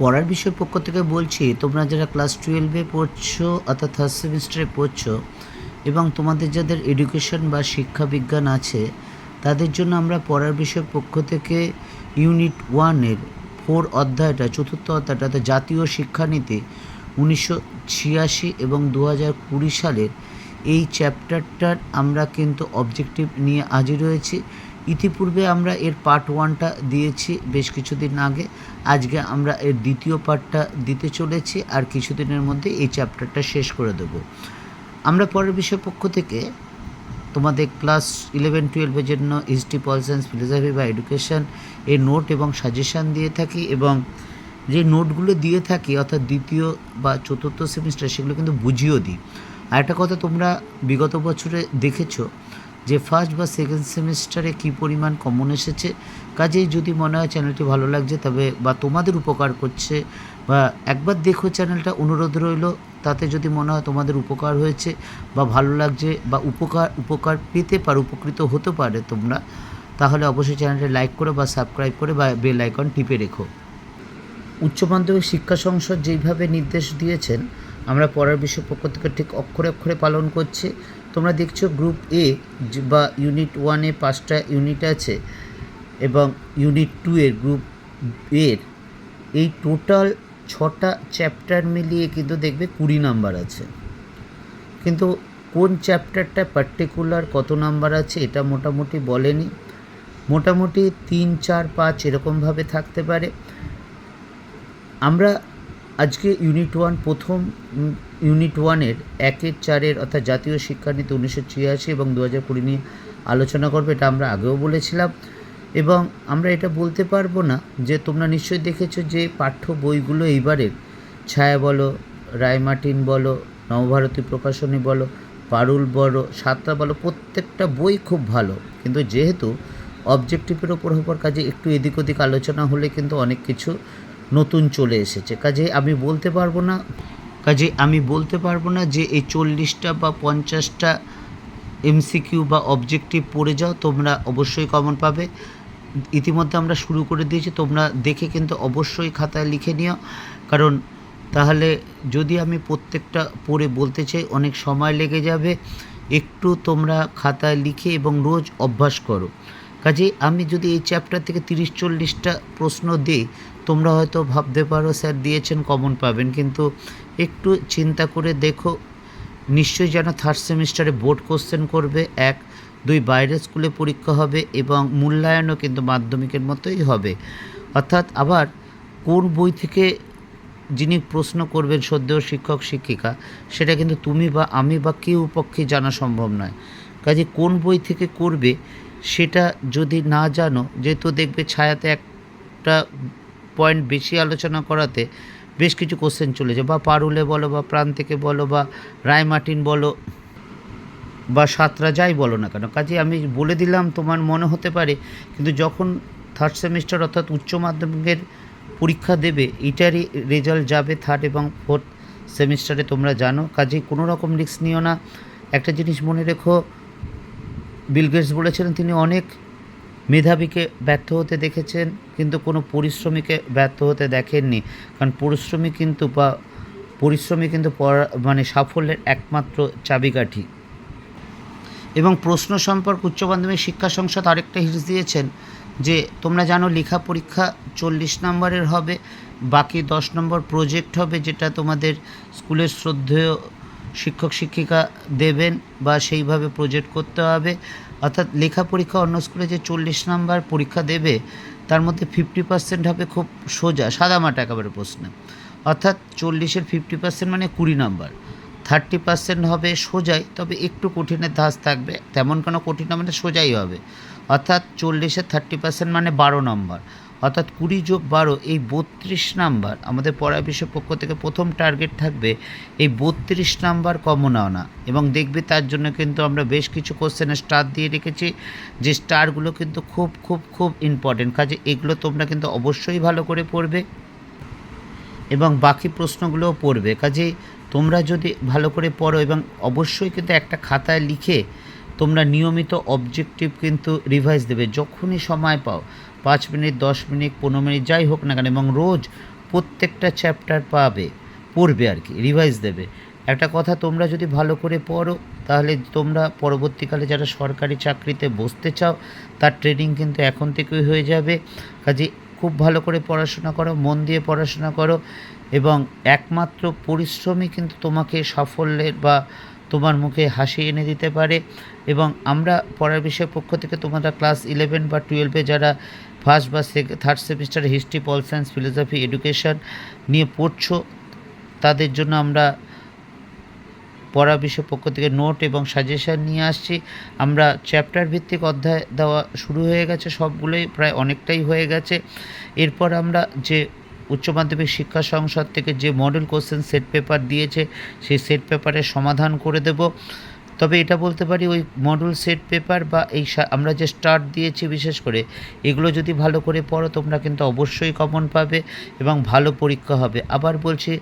পড়ার বিষয় পক্ষ থেকে বলছি, তোমরা যারা ক্লাস টুয়েলভে পড়ছো অর্থাৎ থার্ড সেমিস্টারে পড়ছো এবং তোমাদের যাদের এডুকেশন বা শিক্ষা বিজ্ঞান আছে, তাদের জন্য আমরা পড়ার বিষয় পক্ষ থেকে ইউনিট ওয়ানের ফোর অধ্যায়টা, চতুর্থ অধ্যায়টা, অর্থাৎ জাতীয় শিক্ষানীতি উনিশশো ছিয়াশি এবং দু হাজার কুড়ি সালের এই চ্যাপ্টারটার আমরা কিন্তু অবজেক্টিভ নিয়ে হাজির হয়েছি। ইতিপূর্বে আমরা এর পার্ট ওয়ানটা দিয়েছি বেশ কিছুদিন আগে। আজকে আমরা এর দ্বিতীয় পার্টটা দিতে চলেছি আর কিছুদিনের মধ্যে এই চ্যাপ্টারটা শেষ করে দেব। আমরা পরের বিষয় পক্ষ থেকে তোমাদের ক্লাস ইলেভেন টুয়েলভের জন্য হিস্ট্রি পল সায়েন্স ফিলোসফি বা এডুকেশন এর নোট এবং সাজেশান দিয়ে থাকি এবং যে নোটগুলো দিয়ে থাকি, অর্থাৎ দ্বিতীয় বা চতুর্থ সেমিস্টার সেগুলো কিন্তু বুঝিয়েও দিই। আর একটা কথা তোমরা বিগত বছরে দেখেছ যে ফার্স্ট বা সেকেন্ড সেমিস্টারে কী পরিমাণ কমন এসেছে, কাজেই যদি মনে হয় চ্যানেলটি ভালো লাগছে, তবে বা তোমাদের উপকার করছে, বা একবার দেখো চ্যানেলটা অনুরোধ রইল, তাতে যদি মনে হয় তোমাদের উপকার হয়েছে, বা ভালো লাগছে, বা উপকার উপকার পেতে পারো, উপকৃত হতে পারে তোমরা, তাহলে অবশ্যই চ্যানেলটা লাইক করে বা সাবস্ক্রাইব করে বা বেল আইকন টিপে রেখো। উচ্চ মাধ্যমিক শিক্ষা সংসদ যেইভাবে নির্দেশ দিয়েছেন, আমরা পড়ার বিষয় পক্ষ থেকে ঠিক অক্ষরে অক্ষরে পালন করছি তোমরা দেখছ গ্রুপ এ বা ইউনিট ওয়ানে পাঁচটা ইউনিট আছে এবং ইউনিট টু এর গ্রুপ এর এই টোটাল ছটা চ্যাপ্টার মিলিয়ে কিন্তু দেখবে কুড়ি নাম্বার আছে। কিন্তু কোন চ্যাপ্টারটা পার্টিকুলার কত নাম্বার আছে এটা মোটামুটি বলেনি। মোটামুটি তিন, চার, পাঁচ এরকমভাবে থাকতে পারে। আমরা আজকে ইউনিট ওয়ান প্রথম ইউনিট ওয়ানের একের চারের অর্থাৎ জাতীয় শিক্ষানীতি উনিশশো ছিয়াশি এবং দু হাজার কুড়ি নিয়ে আলোচনা করব এটা আমরা আগেও বলেছিলাম। এবং আমরা এটা বলতে পারব না যে তোমরা নিশ্চয়ই দেখেছ যে পাঠ্য বইগুলো এইবারের ছায়া বলো, রায়মার্টিন বলো, নবভারতী প্রকাশনী বলো, পারুল বলো, সাতটা বলো, প্রত্যেকটা বই খুব ভালো। কিন্তু যেহেতু অবজেক্টিভের ওপর হবার কাজে একটু এদিক ওদিক আলোচনা হলে কিন্তু অনেক কিছু নতুন চলে এসেছে। কাজে আমি বলতে পারব না, কাজে আমি বলতে পারব না যে এই চল্লিশটা বা পঞ্চাশটা এমসিকিউ বা অবজেক্টিভ পড়ে যাও, তোমরা অবশ্যই কমন পাবে। ইতিমধ্যে আমরা শুরু করে দিয়েছি, তোমরা দেখে কিন্তু অবশ্যই খাতায় লিখে নিও। কারণ তাহলে যদি আমি প্রত্যেকটা পড়ে বলতে চাই, অনেক সময় লেগে যাবে। একটু তোমরা খাতায় লিখে এবং রোজ অভ্যাস করো। কাজে আমি যদি এই চ্যাপ্টার থেকে তিরিশ, চল্লিশটা প্রশ্ন দিই তোমরা হয়তো ভাবতে পারো, স্যার দিয়েছেন কমন পাবেন, কিন্তু একটু চিন্তা করে দেখো। নিশ্চয়ই যেন থার্ড সেমিস্টারে বোর্ড কোশ্চেন করবে, এক। দুই বাইরের স্কুলে পরীক্ষা হবে এবং মূল্যায়নও কিন্তু মাধ্যমিকের মতোই হবে। অর্থাৎ আবার কোন বই থেকে যিনি প্রশ্ন করবেন সদ্য শিক্ষক, শিক্ষিকা, সেটা কিন্তু তুমি বা আমি বা কেউ পক্ষে জানা সম্ভব নয়। কাজে কোন বই থেকে করবে, সেটা যদি না জানো, যেহেতু দেখবে ছায়াতে একটা পয়েন্ট বেশি আলোচনা করাতে বেশ কিছু কোশ্চেন চলে যায়। বা পারুলে বলো, বা প্রান্তিকে বলো, বা রায়মার্টিন বলো, বা সাতরা যাই বলো না কেন। কাজে আমি বলে দিলাম, তোমার মনে হতে পারে, কিন্তু যখন থার্ড সেমিস্টার অর্থাৎ উচ্চ মাধ্যমিকের পরীক্ষা দেবে, এটারই রেজাল্ট যাবে থার্ড এবং ফোর্থ সেমিস্টারে তোমরা জানো। কাজেই কোনো রকম রিস্ক নিও না। একটা জিনিস মনে রেখো বিল গেটস বলেছিলেন, তিনি অনেক মেধাবীকে ব্যর্থ হতে দেখেছেন, কিন্তু কোনো পরিশ্রমীকে ব্যর্থ হতে দেখেননি। কারণ পরিশ্রমী কিন্তু বা পরিশ্রমী কিন্তু মানে সাফল্যের একমাত্র চাবিকাঠি। এবং প্রশ্ন সম্পর্ক উচ্চ মাধ্যমিক শিক্ষা সংসদ আরেকটা হিস দিয়েছেন যে, তোমরা জানো লেখা পরীক্ষা চল্লিশ নম্বরের হবে, বাকি দশ নম্বর প্রজেক্ট হবে, যেটা তোমাদের স্কুলের শ্রদ্ধেয় শিক্ষক শিক্ষিকা দেবেন বা সেইভাবে প্রজেক্ট করতে হবে। অর্থাৎ লেখা পরীক্ষা অন্য স্কুলে যে চল্লিশ নাম্বার পরীক্ষা দেবে, তার মধ্যে ফিফটি পার্সেন্ট হবে খুব সোজা, সাদামাটা একেবারে প্রশ্ন। অর্থাৎ চল্লিশের ফিফটি পার্সেন্ট মানে কুড়ি নাম্বার। থার্টি পার্সেন্ট হবে সোজাই, তবে একটু কঠিনের ধাঁচ থাকবে। তেমন কোনো কঠিন মানে সোজাই হবে। অর্থাৎ চল্লিশের থার্টি পার্সেন্ট মানে বারো নম্বর। অর্থাৎ কুড়ি যোগ বারো, এই বত্রিশ নাম্বার, আমাদের পড়া বিষয় পক্ষ থেকে প্রথম টার্গেট থাকবে, এই বত্রিশ নাম্বার কমন আনা। এবং দেখবে তার জন্য কিন্তু আমরা বেশ কিছু কোশ্চেনে স্টার দিয়ে রেখেছি, যে স্টারগুলো কিন্তু খুব খুব খুব ইম্পর্টেন্ট কাজে এগুলো তোমরা কিন্তু অবশ্যই ভালো করে পড়বে এবং বাকি প্রশ্নগুলোও পড়বে। কাজে তোমরা যদি ভালো করে পড়ো এবং অবশ্যই কিন্তু একটা খাতায় লিখে তোমরা নিয়মিত অবজেক্টিভ কিন্তু রিভাইজ দেবে। যখনই সময় পাও, পাঁচ মিনিট, দশ মিনিট, পনেরো মিনিট, যাই হোক না কেন, এবং রোজ প্রত্যেকটা চ্যাপ্টার পাবে, পড়বে আর কি রিভাইজ দেবে। একটা কথা তোমরা যদি ভালো করে পড়ো, তাহলে তোমরা পরবর্তীকালে যারা সরকারি চাকরিতে বসতে চাও, তার ট্রেনিং কিন্তু এখন থেকেই হয়ে যাবে। কাজে খুব ভালো করে পড়াশোনা করো, মন দিয়ে পড়াশোনা করো, এবং একমাত্র পরিশ্রমই কিন্তু তোমাকে সাফল্যের বা তোমার মুখে হাসি এনে দিতে পারে এবং আমরা পড়ার বিষয়ের পক্ষ থেকে তোমরা ক্লাস ইলেভেন বা টুয়েলভে যারা ফার্স্ট বা থার্ড সেমিস্টারে history pol science philosophy education নিয়ে পড়ছো, তাদের জন্য আমরা পড়া বিষয় পক্ষ থেকে নোট এবং সাজেশান নিয়ে আসছি। আমরা চ্যাপ্টার ভিত্তিক অধ্যায় দেওয়া শুরু হয়ে গেছে, সবগুলোই প্রায় অনেকটাই হয়ে গেছে। এরপর আমরা যে উচ্চ মাধ্যমিক শিক্ষা সংসদ থেকে যে মডেল কোশ্চেন সেট পেপার দিয়েছে, সেই সেট পেপারের সমাধান করে দেব। তবে এটা বলতে পারি, ওই মডেল সেট পেপার বা এই আমরা যে স্টার্ট দিয়েছি বিশেষ করে, এগুলো যদি ভালো করে পড়ো, তোমরা কিন্তু অবশ্যই কমন পাবে এবং ভালো পরীক্ষা হবে। আবার বলছি,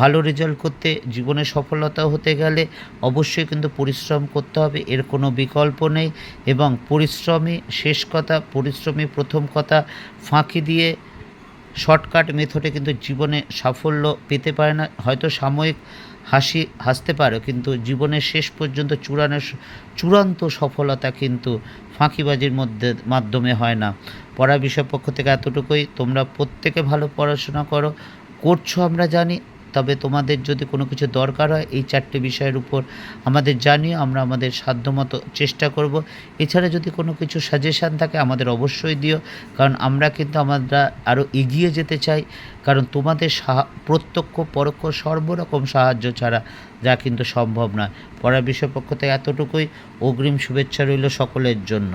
ভালো রেজাল্ট করতে জীবনে সফলতা হতে গেলে অবশ্যই কিন্তু পরিশ্রম করতে হবে, এর কোনো বিকল্প নেই। এবং পরিশ্রমই শেষ কথা পরিশ্রমী প্রথম কথা। ফাঁকি দিয়ে শর্টকাট মেথডে কিন্তু জীবনে সাফল্য পেতে পারে না, হয়তো সাময়িক হাসি হাসতে পারে, কিন্তু জীবনের শেষ পর্যন্ত চূড়ানো চূড়ান্ত সফলতা কিন্তু ফাঁকিবাজির মধ্যে, মাধ্যমে হয় না। পড়া বিষয় পক্ষ থেকে এতটুকুই। তোমরা প্রত্যেকে ভালো পড়াশোনা করো। করছ আমরা জানি। তবে তোমাদের যদি কোনো কিছু দরকার হয়, এই চারটে বিষয়ের উপর আমাদের জানিয়ে আমরা আমাদের সাধ্যমতো চেষ্টা করব। এছাড়া যদি কোনো কিছু সাজেশান থাকে, আমাদের অবশ্যই দিও, কারণ আমরা কিন্তু আমরা আরও এগিয়ে যেতে চাই, কারণ তোমাদের প্রত্যক্ষ, পরোক্ষ, সর্বরকম সাহায্য ছাড়া যা কিন্তু সম্ভব নয়। পড়ার বিষয় থেকে এতটুকুই। অগ্রিম শুভেচ্ছা রইল সকলের জন্য।